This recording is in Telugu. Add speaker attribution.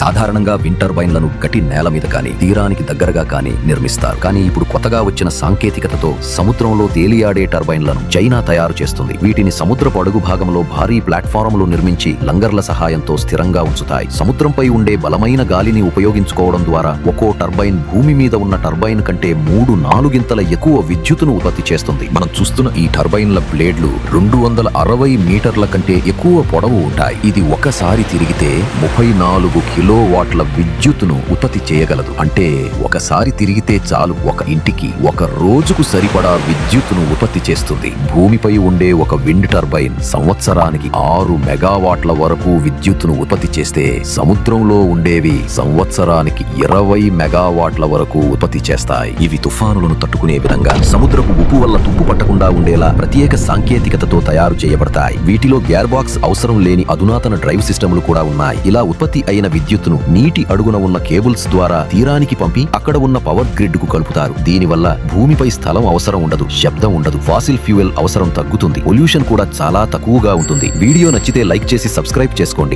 Speaker 1: సాధారణంగా విండ్ టర్బైన్లను గట్టి నేల మీద కానీ తీరానికి దగ్గరగా కానీ నిర్మిస్తారు. కానీ ఇప్పుడు కొత్తగా వచ్చిన సాంకేతికతతో సముద్రంలో తేలియాడే టర్బైన్లను చైనా తయారు చేస్తుంది. వీటిని సముద్రపు అడుగు భాగంలో భారీ ప్లాట్ఫారంలు నిర్మించి లంగర్ల సహాయంతో స్థిరంగా ఉంచుతాయి. సముద్రంపై ఉండే బలమైన గాలిని ఉపయోగించుకోవడం ద్వారా ఒక్కో టర్బైన్ భూమి మీద ఉన్న టర్బైన్ కంటే మూడు నాలుగింతల ఎక్కువ విద్యుత్తును ఉత్పత్తి చేస్తుంది. మనం చూస్తున్న ఈ టర్బైన్ల బ్లేడ్లు రెండు వందల అరవై మీటర్ల కంటే ఎక్కువ పొడవు ఉంటాయి. ఇది ఒకసారి తిరిగితే ముప్పై నాలుగు కిలో వాట్ల విద్యుత్తును ఉత్పత్తి చేయగలదు. అంటే ఒకసారి తిరిగితే చాలు. ఒక ఇంటికి ఒక రోజుకు సరిపడా విద్యుత్తును ఉత్పత్తి చేస్తుంది. భూమిపై ఉండే ఒక విండ్ టర్బైన్ సంవత్సరానికి ఆరు మెగావాట్ల వరకు విద్యుత్తును ఉత్పత్తి చేస్తే సముద్రంలో ఉండేవి సంవత్సరానికి ఇరవై మెగావాట్ల వరకు ఉత్పత్తి చేస్తాయి. ఇవి తుఫానులను తట్టుకునే విధంగా సముద్రపు ఉప్పు వల్ల తుప్పు పట్టకుండా ఉండేలా ప్రత్యేక సాంకేతికతతో తయారు చేయబడతాయి. వీటిలో గేర్ బాక్స్ అవసరం లేని అధునాతన డ్రైవ్ సిస్టమ్లు కూడా ఉన్నాయి. ఇలా ఉత్పత్తి అయిన విద్యుత్ విద్యుత్తును నీటి అడుగున ఉన్న కేబుల్స్ ద్వారా తీరానికి పంపి అక్కడ ఉన్న పవర్ గ్రిడ్కు కలుపుతారు. దీనివల్ల భూమిపై స్థలం అవసరం ఉండదు శబ్దం ఉండదు ఫాసిల్ ఫ్యూయల్ అవసరం తగ్గుతుంది పొల్యూషన్ కూడా చాలా తక్కువగా ఉంటుంది. వీడియో నచ్చితే లైక్ చేసి సబ్స్క్రైబ్ చేసుకోండి.